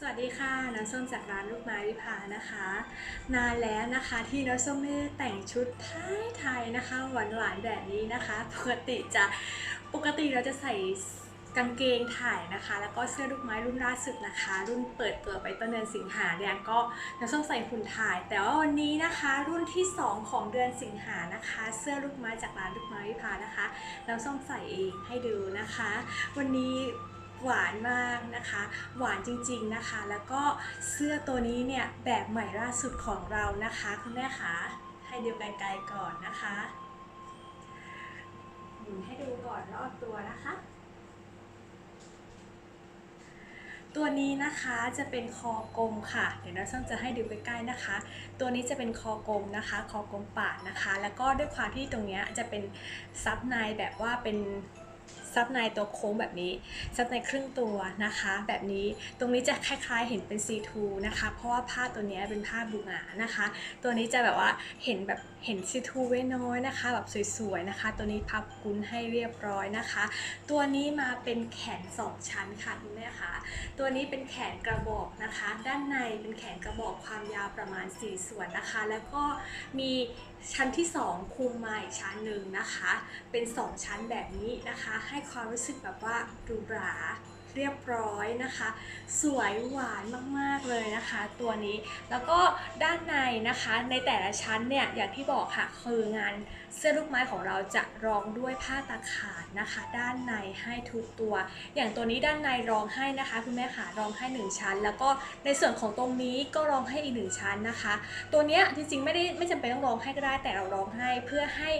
สวัสดีค่ะน้ำส้มจากร้านลูกไม้วิภานะคะ นานแล้วนะคะที่น้ำส้มไม่ได้แต่งชุดไทยไทยๆนะคะหวานหวานๆแบบนี้นะคะ ปกติจะปกติเราจะใส่กางเกงถ่ายนะคะ แล้วก็เสื้อลูกไม้รุ่นล่าสุดนะคะ รุ่นเปิดตัวไปต้นเดือนสิงหาเนี่ยก็น้ำส้มใส่หุ่นถ่าย แต่ว่าวันนี้นะคะ รุ่นที่ 2 ของเดือนสิงหานะคะ เสื้อลูกไม้จากร้านลูกไม้วิภานะคะน้ำส้มใส่เองให้ดูนะคะ วันนี้ หวานมากนะคะ หวานจริงๆนะคะ แล้วก็เสื้อตัวนี้เนี่ยแบบใหม่ล่าสุดของเรานะคะคุณแม่คะให้ดูไกลๆก่อนนะคะหมุนให้ดูก่อนรอบตัวนะคะ ตัวนี้นะคะจะเป็นคอกลมค่ะ เดี๋ยวนะส้มจะให้ดูใกล้ๆนะคะ ตัวนี้จะเป็นคอกลมนะคะ คอกลมปาดนะคะ แล้วก็ด้วยความที่ตรงเนี้ยจะเป็นซับในแบบว่าเป็น ซับในตัวโค้งแบบนี้ ซับในครึ่งตัวนะคะ แบบนี้ตรงนี้จะคล้ายๆเห็นเป็น C2 นะคะ เพราะว่าผ้าตัวนี้เป็นผ้าบุงานะคะ ตัวนี้จะแบบว่าเห็นแบบเห็น C2 ไว้น้อยนะคะ แบบสวยๆนะคะ ตัวนี้พับกุนให้เรียบร้อยนะคะ ตัวนี้มาเป็นแขน 2 ชั้นค่ะคุณแม่คะตัวนี้เป็นแขนกระบอกนะคะ ด้านในเป็นแขนกระบอกความยาวประมาณ 4 ส่วนนะคะ แล้วก็มี ชั้นที่ 2คุมมาอีกชั้นหนึ่งนะคะ เป็น 2 ชั้นแบบนี้นะคะ ให้ความรู้สึกแบบว่าหรูหรา เรียบร้อยนะคะ สวยหวานมากๆเลยนะคะ ตัวนี้แล้วก็ด้านในนะคะในแต่ละชั้นเนี่ยอย่างที่บอกค่ะคืองานเสื้อลูกไม้ของเราจะรองด้วยผ้าตาขาดนะคะ ด้านในให้ทุกตัว อย่างตัวนี้ด้านในรองให้นะคะคุณแม่ค่ะรองให้ 1 ชั้น แล้วก็ในส่วนของตรงนี้ก็รองให้อีกหนึ่งชั้นนะคะ ตัวเนี้ยจริงๆไม่ได้ไม่จำเป็นต้องรองให้ก็ได้แต่เรารองให้เพื่อให้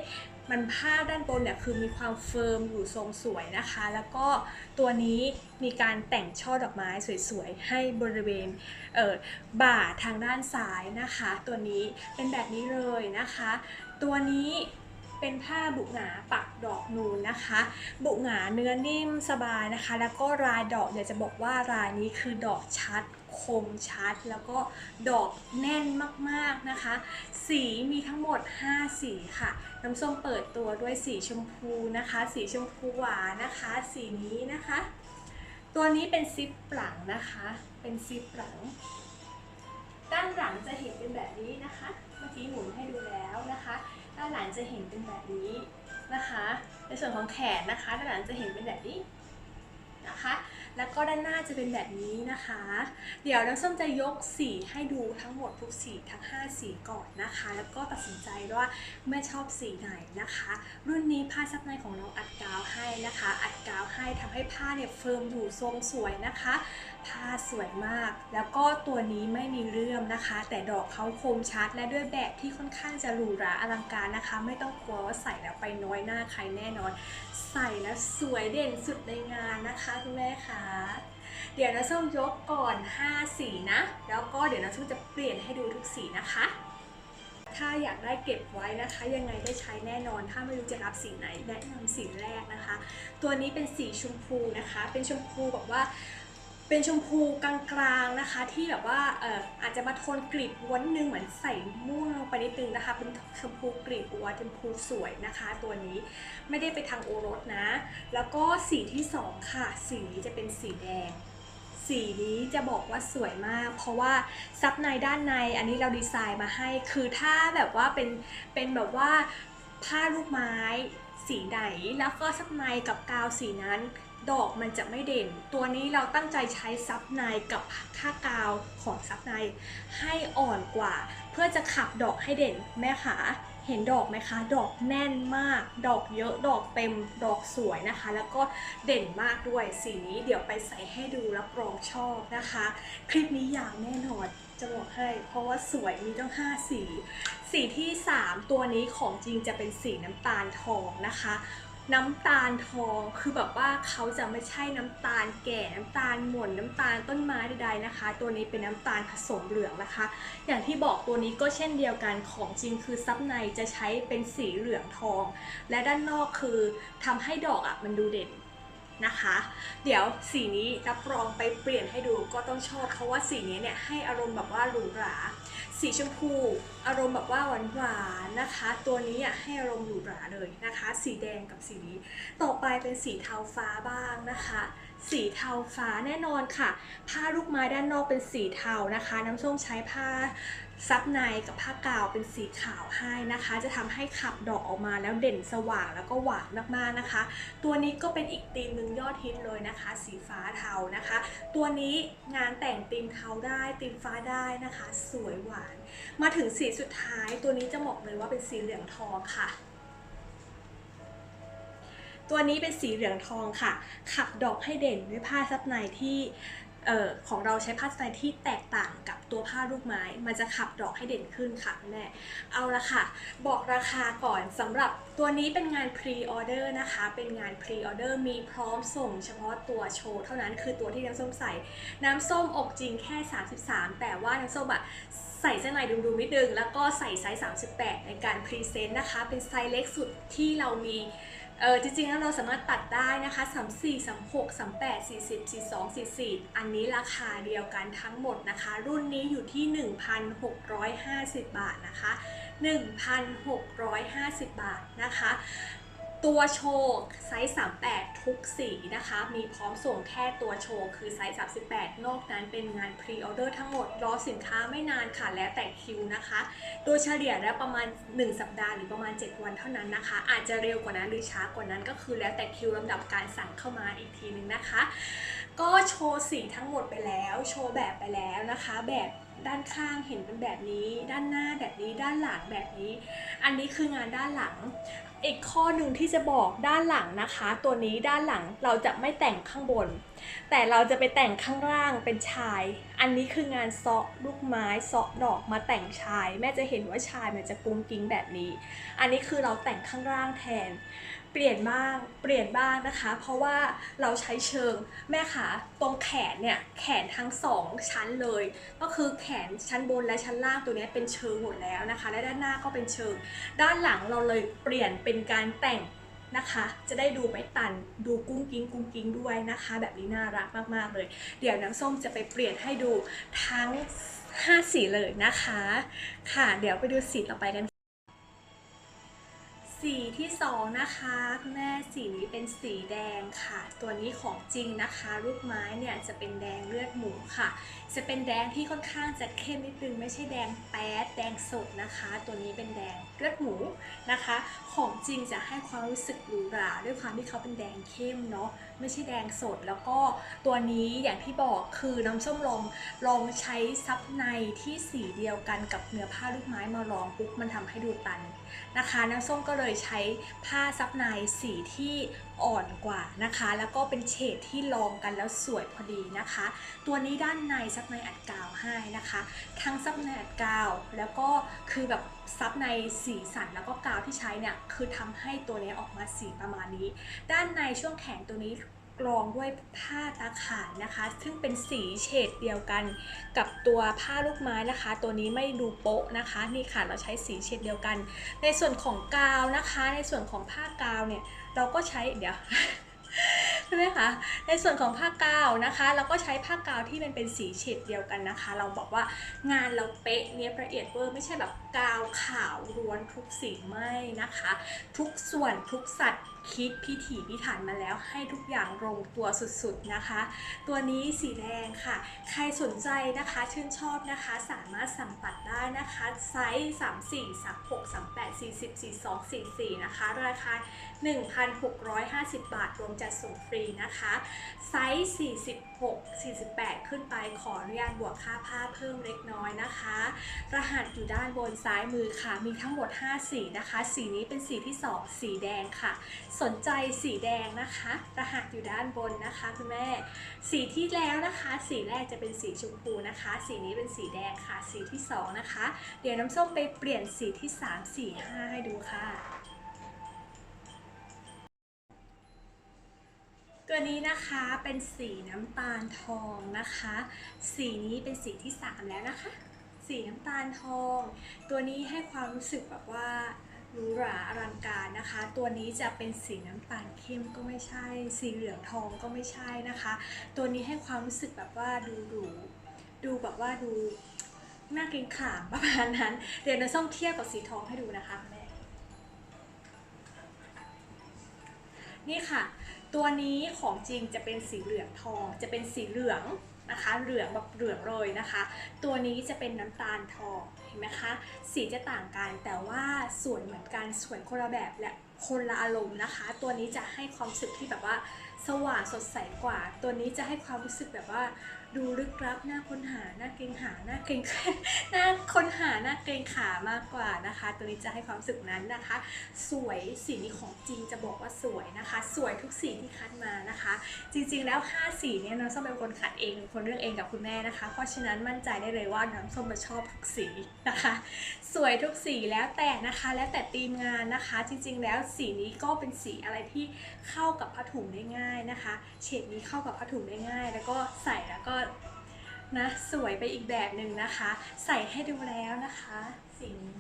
มันผ้าด้านบนเนี่ยคือมีความเฟิร์มอยู่ทรงสวยนะคะ แล้วก็ตัวนี้มีการแต่งช่อดอกไม้สวยๆ ให้บริเวณเบ่าทางด้านซ้ายนะคะ ตัวนี้เป็นแบบนี้เลยนะคะ ตัวนี้ เป็นผ้าบุหงาปักดอกนูนนะคะ บุหงาเนื้อนิ่มสบายนะคะ แล้วก็รายดอกเนี่ยจะบอกว่ารายนี้คือดอกชัดคมชัด แล้วก็ดอกแน่นมากๆนะคะ สีมีทั้งหมด 5 สีค่ะ น้ำส้มเปิดตัวด้วยสีชมพูนะคะ สีชมพูหวานนะคะ สีนี้นะคะ ตัวนี้เป็นซิปหลังนะคะ เป็นซิปหลัง ด้านหลังจะเห็นเป็นแบบนี้นะคะ เมื่อกี้หมุนให้ดูแล้วนะคะ ด้านหลังจะเห็นเป็นแบบนี้นะคะ ในส่วนของแขนนะคะ ด้านหลังจะเห็นเป็นแบบนี้ นะคะ แล้วก็ด้านหน้าจะเป็นแบบนี้นะคะ เดี๋ยวน้ำส้มจะยกสีให้ดูทั้งหมดทุกสีทั้ง 5 สีก่อนนะคะ แล้วก็ตัดสินใจว่าแม่ชอบสีไหนนะคะ รุ่นนี้ผ้าซับในของเราอัดกาวให้นะคะ อัดกาวให้ทำให้ผ้าเนี่ยเฟิร์มอยู่ทรงสวยนะคะ ผ้าสวยมาก แล้วก็ตัวนี้ไม่มีเรื่อมนะคะ แต่ดอกเขาคมชัดและด้วยแบบที่ค่อนข้างจะหรูหราอลังการนะคะ ไม่ต้องกลัวว่าใส่แล้วไปน้อยหน้าใครแน่นอน ใส่แล้วสวยเด่นสุดในงานนะคะคุณแม่คะเดี๋ยวน้าส้มยกก่อน 5 สีนะ แล้วก็เดี๋ยวน้าส้มจะเปลี่ยนให้ดูทุกสีนะคะ ถ้าอยากได้เก็บไว้นะคะ ยังไงได้ใช้แน่นอน ถ้าไม่รู้จะรับสีไหนแนะนำสีแรกนะคะ ตัวนี้เป็นสีชมพูนะคะ เป็นชมพูแบบว่า เป็นชมพูกลางๆนะคะ ที่แบบว่าเอ่ออาจจะมาโทนกลีบอ้วนนึงเหมือนใส่ม่วงลงไปนิดนึงนะคะ เป็นชมพูกลีบอ้วนชมพูสวยนะคะ ตัวนี้ไม่ได้ไปทางโอรสนะ แล้วก็สีที่สองค่ะ สีนี้จะเป็นสีแดงสีนี้จะบอกว่าสวยมาก เพราะว่าซับในด้านในอันนี้เราดีไซน์มาให้ คือถ้าแบบว่าเป็นเป็นแบบว่าผ้าลูกไม้สีไหนแล้วก็ซับในกับกาวสีนั้น ดอกมันจะไม่เด่น ตัวนี้เราตั้งใจใช้ซับในกับค่ากาวของซับในให้อ่อนกว่า เพื่อจะขับดอกให้เด่นแม่ขาเห็นดอกไหมคะ ดอกแน่นมาก ดอกเยอะ ดอกเต็ม ดอกสวยนะคะ แล้วก็เด่นมากด้วย สีนี้เดี๋ยวไปใส่ให้ดูรับรองชอบนะคะ คลิปนี้ยาวแน่นอน จะบอกให้ เพราะว่าสวยมีตั้ง5 สี สีที่ 3 ตัวนี้ของจริงจะเป็นสีน้ำตาลทองนะคะ น้ำตาลทองคือแบบว่าเขาจะไม่ใช่น้ำตาลแก่น้ำตาลหม่นน้ำตาลต้นไม้ใดๆนะคะ ตัวนี้เป็นน้ำตาลผสมเหลืองนะคะ อย่างที่บอกตัวนี้ก็เช่นเดียวกันของจริงคือซับในจะใช้เป็นสีเหลืองทอง และด้านนอกคือทำให้ดอกอะมันดูเด่น นะคะ เดี๋ยวสีนี้รับรองไปเปลี่ยนให้ดูก็ต้องชอบเพราะว่าสีนี้เนี่ยให้อารมณ์แบบว่าหรูหราสีชมพู อารมณ์แบบว่าหวานๆนะคะ ตัวนี้อะให้อารมณ์หรูหราเลยนะคะ สีแดงกับสีนี้ ต่อไปเป็นสีเทาฟ้าบ้างนะคะ สีเทาฟ้าแน่นอนค่ะ ผ้าลูกไม้ด้านนอกเป็นสีเทานะคะ น้ำส้มใช้ผ้า ซับในกับผ้ากาวเป็นสีขาวให้นะคะ จะทำให้ขับดอกออกมาแล้วเด่นสว่างแล้วก็หวานมากๆนะคะ ตัวนี้ก็เป็นอีกธีมหนึ่งยอดฮิตเลยนะคะ สีฟ้าเทานะคะ ตัวนี้งานแต่งธีมเทาได้ธีมฟ้าได้นะคะ สวยหวาน มาถึงสีสุดท้ายตัวนี้จะบอกเลยว่าเป็นสีเหลืองทองค่ะตัวนี้เป็นสีเหลืองทองค่ะ ขับดอกให้เด่นด้วยผ้าซับในที่ ออของเราใช้ผ้าซับในที่แตกต่างกับตัวผ้าลูกไม้ มันจะขับดอกให้เด่นขึ้นค่ะแม่เอาละค่ะ บอกราคาก่อนสำหรับตัวนี้เป็นงานพรีออเดอร์นะคะ เป็นงานพรีออเดอร์มีพร้อมส่งเฉพาะตัวโชว์เท่านั้นคือตัวที่น้ำส้มใส่ น้ำส้มอกจริงแค่ 33 แต่ว่าน้ำส้มอะใส่เส้นในดูๆนิดนึง แล้วก็ใส่ไซส์ 38 ในการพรีเซนต์นะคะ เป็นไซส์เล็กสุดที่เรามี เออจริงๆแล้วเราสามารถตัดได้นะคะ34 36 38 40 42 44อันนี้ราคาเดียวกันทั้งหมดนะคะ รุ่นนี้อยู่ที่1,650บาทนะคะ1,650บาทนะคะ ตัวโชว์ไซส์ 38 ทุกสีนะคะ มีพร้อมส่งแค่ตัวโชว์คือไซส์ 38 นอกนั้นเป็นงานพรีออเดอร์ทั้งหมด รอสินค้าไม่นานค่ะแล้วแต่คิวนะคะ โดยเฉลี่ยแล้วประมาณ 1 สัปดาห์หรือประมาณ 7 วันเท่านั้นนะคะ อาจจะเร็วกว่านั้นหรือช้ากว่านั้นก็คือแล้วแต่คิวลำดับการสั่งเข้ามาอีกทีนึงนะคะ ก็โชว์สีทั้งหมดไปแล้ว โชว์แบบไปแล้วนะคะ แบบด้านข้างเห็นเป็นแบบนี้ ด้านหน้าแบบนี้ ด้านหลังแบบนี้ อันนี้คืองานด้านหลัง อีกข้อหนึ่งที่จะบอกด้านหลังนะคะ ตัวนี้ด้านหลังเราจะไม่แต่งข้างบน แต่เราจะไปแต่งข้างล่างเป็นชาย อันนี้คืองานเซาะลูกไม้เซาะดอกมาแต่งชาย แม่จะเห็นว่าชายมันจะกุ้งกิ้งแบบนี้ อันนี้คือเราแต่งข้างล่างแทน เปลี่ยนบ้าง เปลี่ยนบ้างนะคะ เพราะว่าเราใช้เชิง แม่ขาตรงแขนเนี่ย แขนทั้งสองชั้นเลย ก็คือแขนชั้นบนและชั้นล่างตัวนี้เป็นเชิงหมดแล้วนะคะ และด้านหน้าก็เป็นเชิง ด้านหลังเราเลยเปลี่ยนเป็นการแต่ง นะคะ จะได้ดูไม่ตัน ดูกุ้งกิ้งกุ้งกิ้งด้วยนะคะ แบบนี้น่ารักมากๆเลย เดี๋ยวน้ำส้มจะไปเปลี่ยนให้ดูทั้ง 5 สีเลยนะคะ ค่ะ เดี๋ยวไปดูสีต่อไปกัน สีที่สองนะคะคุณแม่สีนี้เป็นสีแดงค่ะ ตัวนี้ของจริงนะคะลูกไม้เนี่ยจะเป็นแดงเลือดหมูค่ะ จะเป็นแดงที่ค่อนข้างจะเข้มนิดนึงไม่ใช่แดงแป๊ดแดงสดนะคะ ตัวนี้เป็นแดงเลือดหมูนะคะ ของจริงจะให้ความรู้สึกหรูหราด้วยความที่เขาเป็นแดงเข้มเนาะไม่ใช่แดงสด แล้วก็ตัวนี้อย่างที่บอกคือน้ำส้มลองลองใช้ซับในที่สีเดียวกันกับเนื้อผ้าลูกไม้มาลองปุ๊บมันทำให้ดูตันนะคะ น้ำส้มก็เลยใช้ผ้าซับในสีที่อ่อนกว่านะคะ แล้วก็เป็นเฉดที่ลองกันแล้วสวยพอดีนะคะ ตัวนี้ด้านในซับในอัดกาวให้นะคะ ทั้งซับในอัดกาว แล้วก็คือแบบซับในสีสันแล้วก็กาวที่ใช้เนี่ยคือทำให้ตัวนี้ออกมาสีประมาณนี้ ด้านในช่วงแขนตัวนี้กรองด้วยผ้าตาข่ายนะคะ ซึ่งเป็นสีเฉดเดียวกันกับตัวผ้าลูกไม้นะคะ ตัวนี้ไม่ดูโป๊ะนะคะ นี่ค่ะเราใช้สีเฉดเดียวกัน ในส่วนของกาวนะคะ ในส่วนของผ้ากาวเนี่ย เราก็ใช้เดี๋ยวใช่ไหมคะ ในส่วนของผ้ากาวนะคะ เราก็ใช้ผ้ากาวที่มันเป็นสีเฉดเดียวกันนะคะ เราบอกว่างานเราเป๊ะเนี้ยละเอียดเวอร์ไม่ใช่แบบกาวขาวล้วนทุกสีไม่นะคะ ทุกส่วนทุกสัตว์ คิดพิถีพิถันมาแล้วให้ทุกอย่างลงตัวสุดๆนะคะ ตัวนี้สีแดงค่ะ ใครสนใจนะคะชื่นชอบนะคะ สามารถสั่งตัดได้นะคะไซส์ 3 4 3 6 3 8 40 42 44 นะคะ ราคา 1,650 บาท รวมจัดส่งฟรีนะคะ ไซส์ 46 48 ขึ้นไปขออนุญาตบวกค่าผ้าเพิ่มเล็กน้อยนะคะ รหัสอยู่ด้านบนซ้ายมือค่ะ มีทั้งหมด 5 สีนะคะ สีนี้เป็นสีที่ 2 สีแดงค่ะสนใจสีแดงนะคะ รหัสอยู่ด้านบนนะคะคุณแม่ สีที่แล้วนะคะ สีแรกจะเป็นสีชมพูนะคะ สีนี้เป็นสีแดงค่ะ สีที่สองนะคะ เดี๋ยวน้ำส้มไปเปลี่ยนสีที่ 3 4 5 ให้ดูค่ะ ตัวนี้นะคะเป็นสีน้ำตาลทองนะคะ สีนี้เป็นสีที่ 3 แล้วนะคะ สีน้ำตาลทอง ตัวนี้ให้ความรู้สึกแบบว่า หรูหราอลังการนะคะ ตัวนี้จะเป็นสีน้ำตาลเข้มก็ไม่ใช่ สีเหลืองทองก็ไม่ใช่นะคะ ตัวนี้ให้ความรู้สึกแบบว่าดูหรูดูแบบว่าดูน้าเกรงขามประมาณนั้น เดี๋ยวน้ำส้มเทียบกับสีทองให้ดูนะคะแม่นี่ค่ะ ตัวนี้ของจริงจะเป็นสีเหลืองทอง จะเป็นสีเหลืองนะคะ เหลืองแบบเหลืองเลยนะคะ ตัวนี้จะเป็นน้ำตาลทอง ห็นไหมคะ สีจะต่างกันแต่ว่าสวยเหมือนกันสวยคนละแบบและคนละอารมณ์นะคะ ตัวนี้จะให้ความรู้สึกที่แบบว่าสว่างสดใสกว่า ตัวนี้จะให้ความรู้สึกแบบว่าดูลึกลับหน่าค้นหาน่าเกรงหาน่าเกรงน่าค้นหาน่าเกรงขามากกว่านะคะ ตัวนี้จะให้ความสึกนั้นนะคะ สวยสีนี้ของจริงจะบอกว่าสวยนะคะ สวยทุกสีที่คัดมานะคะ จริงๆแล้ว 5 สีเนี่ยน้องส้มเป็นคนคัดเองเป็นคนเลือกเองกับคุณแม่นะคะ เพราะฉะนั้นมั่นใจได้เลยว่าน้องส้มมาชอบทุกสีนะคะ สวยทุกสีแล้วแต่นะคะ แล้วแต่ทีมงานนะคะ จริงๆ แล้วสีนี้ก็เป็นสีอะไรที่เข้ากับผ้าถุงได้ง่ายนะคะ เฉดนี้เข้ากับผ้าถุงได้ง่าย แล้วก็ใส่แล้วก็นะสวยไปอีกแบบหนึ่งนะคะ ใส่ให้ดูแล้วนะคะสีนี้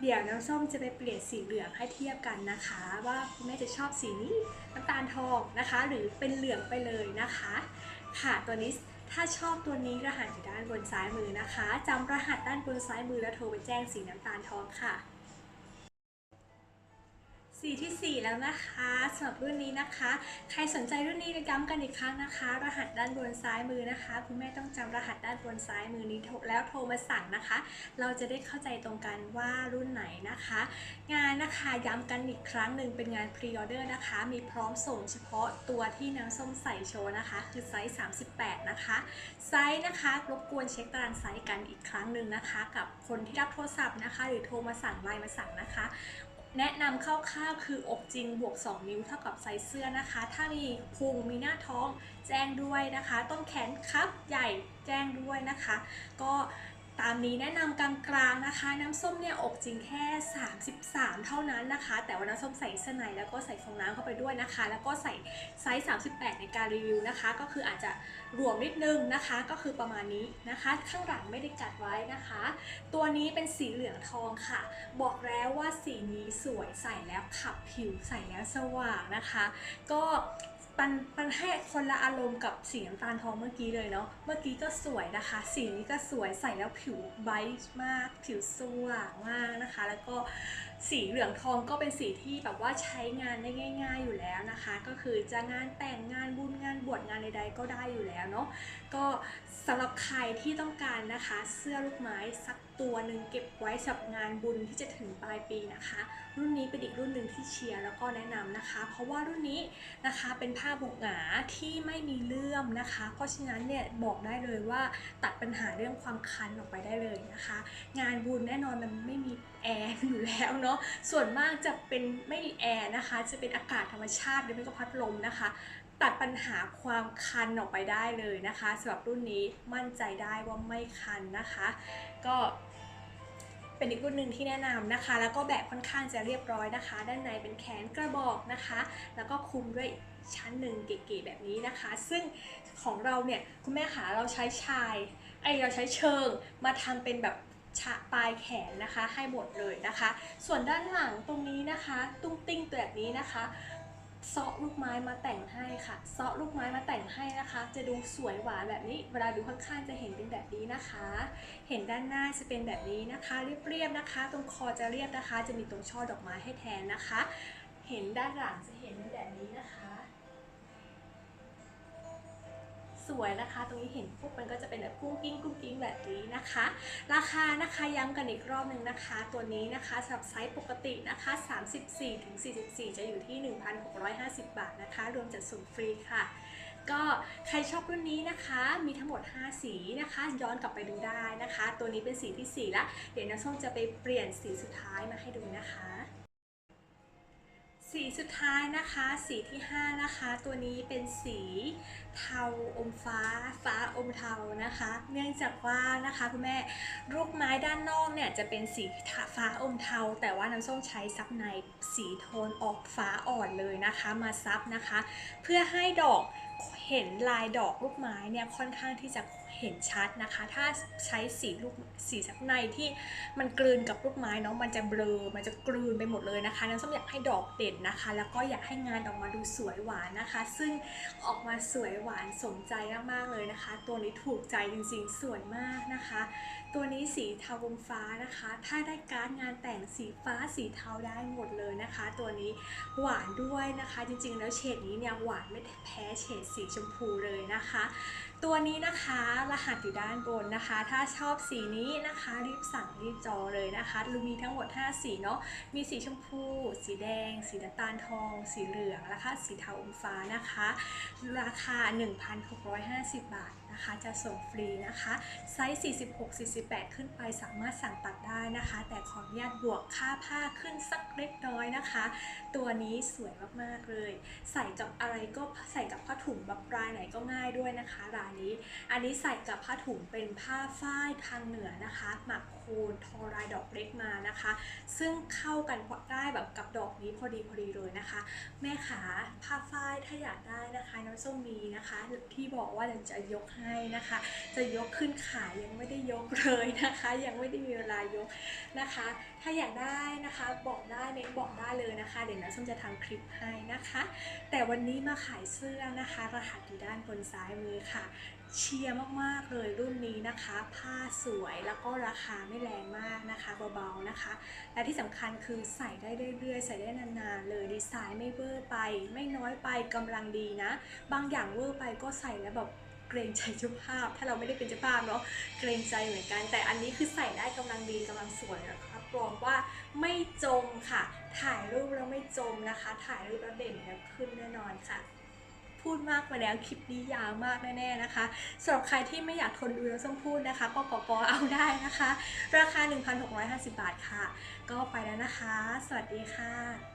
เดี๋ยวน้ำส้มจะไปเปลี่ยนสีเหลืองให้เทียบกันนะคะ ว่าคุณแม่จะชอบสีนี้น้ำตาลทองนะคะ หรือเป็นเหลืองไปเลยนะคะ ค่ะตัวนี้ถ้าชอบตัวนี้รหัสอยู่ด้านบนซ้ายมือนะคะจำรหัสด้านบนซ้ายมือแล้วโทรไปแจ้งสีน้ำตาลทองค่ะ สีที่ 4 แล้วนะคะสำหรับรุ่นนี้นะคะ ใครสนใจรุ่นนี้ย้ำกันอีกครั้งนะคะ รหัสด้านบนซ้ายมือนะคะ คุณแม่ต้องจำรหัสด้านบนซ้ายมือนี้แล้วโทรมาสั่งนะคะ เราจะได้เข้าใจตรงกันว่ารุ่นไหนนะคะ งานนะคะย้ำกันอีกครั้งหนึ่งเป็นงานพรีออเดอร์นะคะ มีพร้อมส่งเฉพาะตัวที่น้ำส้มใส่โชว์นะคะ คือไซส์38 นะคะไซส์นะคะรบกวนเช็คตารางไซส์กันอีกครั้งหนึ่งนะคะ กับคนที่รับโทรศัพท์นะคะ หรือโทรมาสั่งไลน์มาสั่งนะคะ แนะนำคร่าวๆคืออกจริงบวก 2 นิ้วเท่ากับไซส์เสื้อนะคะ ถ้ามีพุงมีหน้าท้องแจ้งด้วยนะคะ ต้นแขนครับใหญ่แจ้งด้วยนะคะ ก็ ตามนี้แนะนำกลางๆนะคะ น้ำส้มเนี่ยอกจริงแค่ 33 เท่านั้นนะคะ แต่ว่าน้ำส้มใส่เสื้อในแล้วก็ใส่ฟองน้ำเข้าไปด้วยนะคะ แล้วก็ใส่ไซส์ 38 ในการรีวิวนะคะ ก็คืออาจจะรวมนิดนึงนะคะ ก็คือประมาณนี้นะคะ ข้างหลังไม่ได้กัดไว้นะคะ ตัวนี้เป็นสีเหลืองทองค่ะ บอกแล้วว่าสีนี้สวยใส่แล้วขับผิวใส่แล้วสว่างนะคะ ก็ ปันปันให้คนละอารมณ์กับสีน้ำตาลทองเมื่อกี้เลยเนาะ เมื่อกี้ก็สวยนะคะ สีนี้ก็สวยใส่แล้วผิวไบรท์มาก ผิวสว่างมากนะคะ แล้วก็ สีเหลืองทองก็เป็นสีที่แบบว่าใช้งานได้ง่าย ๆอยู่แล้วนะคะ ก็คือจะงานแต่งงานบุญงานบวชงานใดๆก็ได้อยู่แล้วเนาะก็สำหรับใครที่ต้องการนะคะ เสื้อลูกไม้สักตัวหนึ่งเก็บไว้สำหรับงานบุญที่จะถึงปลายปีนะคะ รุ่นนี้เป็นอีกรุ่นหนึ่งที่เชียร์แล้วก็แนะนำนะคะ เพราะว่ารุ่นนี้นะคะเป็นผ้าบุกหนาที่ไม่มีเลื่อมนะคะ เพราะฉะนั้นเนี่ยบอกได้เลยว่าตัดปัญหาเรื่องความคันออกไปได้เลยนะคะ งานบุญแน่นอนมันไม่มี แอร์อยู่แล้วเนาะส่วนมากจะเป็นไม่มีแอร์นะคะ จะเป็นอากาศธรรมชาติหรือไม่ก็พัดลมนะคะ ตัดปัญหาความคันออกไปได้เลยนะคะสำหรับรุ่นนี้มั่นใจได้ว่าไม่คันนะคะ ก็เป็นอีกรุ่นหนึ่งที่แนะนำนะคะ แล้วก็แบบค่อนข้างจะเรียบร้อยนะคะ ด้านในเป็นแขนกระบอกนะคะ แล้วก็คุมด้วยชั้นหนึ่งเก๋ๆแบบนี้นะคะ ซึ่งของเราเนี่ยคุณแม่ขาเราใช้ชายไอเราใช้เชิงมาทำเป็นแบบ ฉะปลายแขนนะคะให้หมดเลยนะคะ ส่วนด้านหลังตรงนี้นะคะ ตุ้งติ้งตัวแบบนี้นะคะเซาะลูกไม้มาแต่งให้ค่ะเซาะลูกไม้มาแต่งให้นะคะ จะดูสวยหวานแบบนี้ เวลาดูข้างๆจะเห็นเป็นแบบนี้นะคะ เห็นด้านหน้าจะเป็นแบบนี้นะคะเรียบๆนะคะ ตรงคอจะเรียบนะคะ จะมีตรงช่อดอกไม้ให้แทนนะคะ เห็นด้านหลังจะเห็นเป็นแบบ สวยนะคะ ตรงนี้เห็นปุ๊บมันก็จะเป็นแบบกุ้งกิ้งกุ้งกิ้งแบบนี้นะคะ ราคานะคะย้ำกันอีกรอบหนึ่งนะคะ ตัวนี้นะคะสำหรับไซส์ปกตินะคะ 34ถึง44 จะอยู่ที่ 1,650 บาทนะคะ รวมจัดส่งฟรีค่ะก็ใครชอบรุ่นนี้นะคะ มีทั้งหมด 5 สีนะคะ ย้อนกลับไปดูได้นะคะ ตัวนี้เป็นสีที่ 4 แล้ว เดี๋ยวน้ำส้มจะไปเปลี่ยนสีสุดท้ายมาให้ดูนะคะ สีสุดท้ายนะคะ สีที่ 5 นะคะ ตัวนี้เป็นสีเทาอมฟ้า ฟ้าอมเทานะคะ เนื่องจากว่านะคะคุณแม่ลูกไม้ด้านนอกเนี่ยจะเป็นสีฟ้าอมเทา แต่ว่าน้ำส้มใช้ซับในสีโทนออกฟ้าอ่อนเลยนะคะ มาซับนะคะ เพื่อให้ดอกเห็นลายดอกลูกไม้เนี่ยค่อนข้างที่จะ เห็นชัดนะคะ ถ้าใช้สีลูกสีสับในที่มันกลืนกับลูกไม้เนาะมันจะเบลอ มันจะกลืนไปหมดเลยนะคะน้ำส้มอยากให้ดอกเด่นนะคะ แล้วก็อยากให้งานออกมาดูสวยหวานนะคะ ซึ่งออกมาสวยหวานสมใจมากๆเลยนะคะ ตัวนี้ถูกใจจริงๆสวยมากนะคะ ตัวนี้สีเทาบนฟ้านะคะ ถ้าได้การดงานแต่งสีฟ้าสีเทาได้หมดเลยนะคะ ตัวนี้หวานด้วยนะคะ จริงๆ แล้วเฉดนี้เนี่ยหวานไม่แพ้เฉดสีชมพูเลยนะคะ ตัวนี้นะคะรหัสอยู่ด้านบนนะคะ ถ้าชอบสีนี้นะคะรีบสั่งรีบจองเลยนะคะรูมีทั้งหมด 5 สีเนาะ มีสีชมพู สีแดง สีน้ำตาลทอง สีเหลือง แล้วก็สีเทาอมฟ้านะคะ ราคา 1,650 บาท นะคะ จะส่งฟรีนะคะ ไซส์ 46 48 ขึ้นไปสามารถสั่งตัดได้นะคะ แต่ขออนุญาตบวกค่าผ้าขึ้นสักเล็กน้อยนะคะ ตัวนี้สวยมากๆเลย ใส่กับอะไรก็ใส่กับผ้าถุงแบบลายไหนก็ง่ายด้วยนะคะรายนี้ อันนี้ใส่กับผ้าถุงเป็นผ้าฝ้ายทางเหนือนะคะ หมักโคนทอลายดอกเล็กมานะคะ ซึ่งเข้ากันได้แบบกับดอกนี้พอดีพอดีเลยนะคะ แม่ขาผ้าฝ้ายถ้าอยากได้นะคะน้ำส้มมีนะคะที่บอกว่าจะยกให้นะคะ จะยกขึ้นขายยังไม่ได้ยกเลยนะคะ ยังไม่ได้มีเวลายกนะคะ ถ้าอยากได้นะคะบอกได้เม้นบอกได้เลยนะคะ เดี๋ยวน้ำส้มจะทำคลิปให้นะคะ แต่วันนี้มาขายเสื้อนะคะ รหัสอยู่ด้านบนซ้ายมือค่ะ เชียร์มากๆเลยรุ่นนี้นะคะ ผ้าสวยแล้วก็ราคาไไม่แรงมากนะคะเบาๆนะคะ และที่สำคัญคือใส่ได้เรื่อยๆ ใส่ได้นานๆ เลยดีไซน์ไม่เวอร์ไป ไม่น้อยไปกำลังดีนะ บางอย่างเวอร์ไปก็ใส่แล้วแบบเกรงใจเจ้าภาพ ถ้าเราไม่ได้เป็นเจ้าภาพเนาะเกรงใจเหมือนกัน แต่อันนี้คือใส่ได้กำลังดีกำลังสวยนะคะรับรองว่าไม่จมค่ะ ถ่ายรูปแล้วไม่จมนะคะ ถ่ายรูปแล้วเด่นแล้วขึ้นแน่นอนค่ะ พูดมากไปแล้วคลิปนี้ยาวมากแน่ๆนะคะสำหรับใครที่ไม่อยากทนดูแล้วส้มพูดนะคะก็ปอเอาได้นะคะ ราคา 1,650 บาทค่ะ ก็ไปแล้วนะคะ สวัสดีค่ะ